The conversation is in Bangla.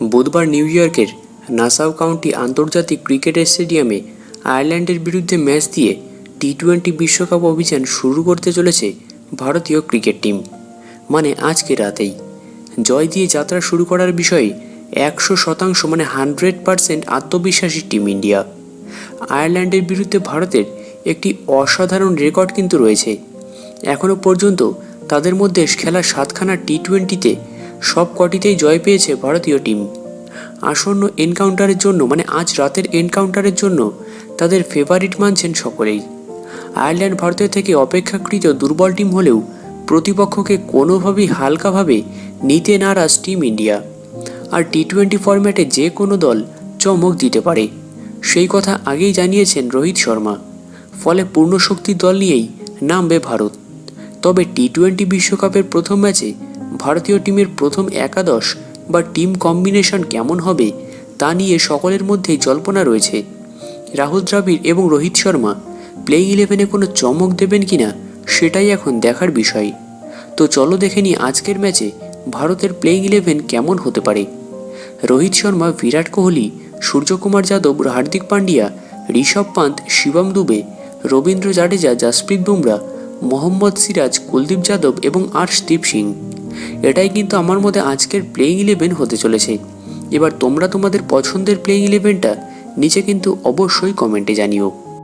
বুধবার নিউ ইয়র্কের নাসাউ কাউন্টি আন্তর্জাতিক ক্রিকেট স্টেডিয়ামে আয়ারল্যান্ডের বিরুদ্ধে ম্যাচ দিয়ে টি টোয়েন্টি বিশ্বকাপ অভিযান শুরু করতে চলেছে ভারতীয় ক্রিকেট টিম। মানে আজকে রাতেই। জয় দিয়ে যাত্রা শুরু করার বিষয়ে একশো শতাংশ মানে হান্ড্রেড পারসেন্ট আত্মবিশ্বাসী টিম ইন্ডিয়া। আয়ারল্যান্ডের বিরুদ্ধে ভারতের একটি অসাধারণ রেকর্ড কিন্তু রয়েছে। এখনও পর্যন্ত তাদের মধ্যে খেলা সাতখানা টি টোয়েন্টিতে সব কটিতেই জয় পেয়েছে ভারতীয় টিম। আসন্ন এনকাউন্টারের জন্য মানে আজ রাতের এনকাউন্টারের জন্য, তাদের ফেভারিট মানছেন সকলেই। আয়ারল্যান্ড ভারতের থেকে অপেক্ষাকৃত দুর্বল টিম হলেও প্রতিপক্ষকে কোনোভাবেই হালকাভাবে নিতে নারাজ টিম ইন্ডিয়া। আর টি টোয়েন্টি ফরম্যাটে যে কোনো দল চমক দিতে পারে। সেই কথা আগেই জানিয়েছেন রোহিত শর্মা। ফলে পূর্ণ শক্তির দল নিয়েই নামবে ভারত। তবে টি টোয়েন্টি বিশ্বকাপের প্রথম ম্যাচে ভারতীয় টিমের প্রথম একাদশ বা টিম কম্বিনেশন কেমন হবে তা নিয়ে সকলের মধ্যেই জল্পনা রয়েছে। রাহুল দ্রাবিড় এবং রোহিত শর্মা প্লেইং ইলেভেনে কোনো চমক দেবেন কিনা সেটাই এখন দেখার বিষয়। তো চলো দেখে নিই আজকের ম্যাচে ভারতের প্লেইং ইলেভেন কেমন হতে পারে। রোহিত শর্মা, বিরাট কোহলি, সূর্যকুমার যাদব, হার্দিক পান্ডিয়া, ঋষভ পান্ত শিবম দুবে, রবীন্দ্র জাডেজা, জাসপ্রীত বুমরা, মোহাম্মদ সিরাজ, কুলদীপ যাদব এবং আর্শদীপ সিং। এটাই কিন্তু আমার মতে আজকের প্লেইং ইলেভেন হতে চলেছে। এবার তোমরা তোমাদের পছন্দের প্লেইং ইলেভেনটা নিচে কিন্তু অবশ্যই কমেন্টে জানিও।